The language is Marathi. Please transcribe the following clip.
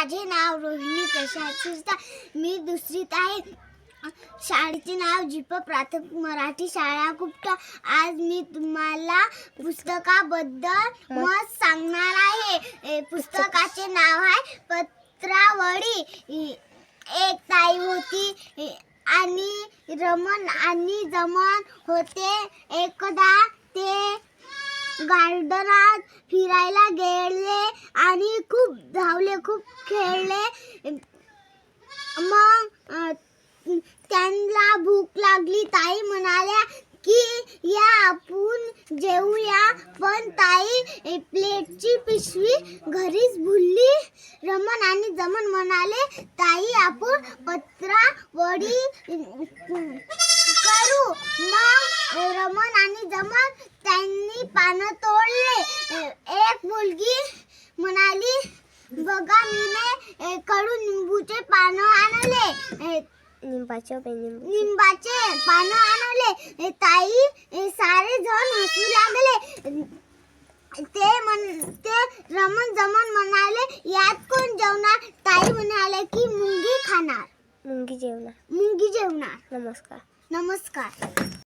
माझे नाव रोहिणी प्रसाद सुरता मी दुसरीत आहे. शाळेचे नाव जिप प्राथमिक मराठी शाळा गुप्त. आज मी तुम्हाला पुस्तकाबद्दल मत सांगणार आहे. पुस्तकाचे नाव आहे पत्रावळी. एक ताई होती. आणि रमण आणि जमन होते. एकदा ते गार्डनात फिरायला गेले आणि खूप धावले खूप खेळले. मग त्यांना भूक लागली. ताई म्हणाल्या की या आपण जेवूया पण ताई प्लेटची पिशवी घरीच भुलली. रमण आणि जमन म्हणाले ताई आपण पत्रा वडी करू. मग रमण आणि जमन त्यांनी पानं तोडले. एक मुलगी म्हणाली बघा मीने कडू निंबूचे पानं आणले. निंबाचे निंबाचे पानं आणले. ताई सारे जण हसू लागले. ते म्हण ते रमण जमन म्हणाले यात कोण जेवणार? ताई म्हणाले की मुंगी खाणार. मुंगी जेवणार. मुंगी जेवणार. नमस्कार. नमस्कार.